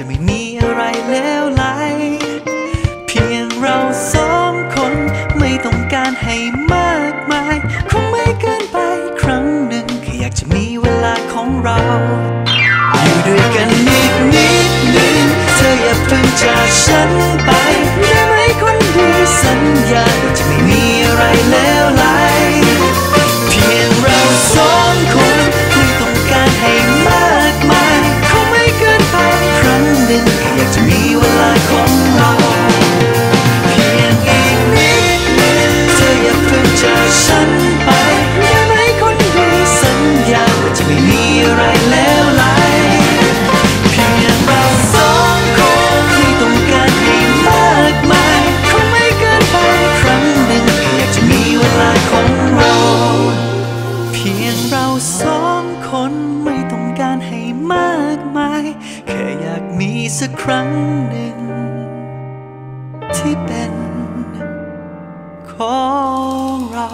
จะไม่มีอะไรเลวไหล เพียงเราสองคนไม่ต้องการให้มากมาย คงไม่เกินไปครั้งหนึ่งแค่อยากจะมีเวลาของเรา อยู่ด้วยกันนิดนิดหนึ่งเธออย่าเพิ่งจากฉันไปได้ไหมคนดีสัญญาจะไม่มีอะไรเลวไหล เพียงเราสองคนไม่ต้องการให้ นไม่ต้องการให้มากมาย แค่อยากมีสักครั้งหนึ่ง ที่เป็นของเรา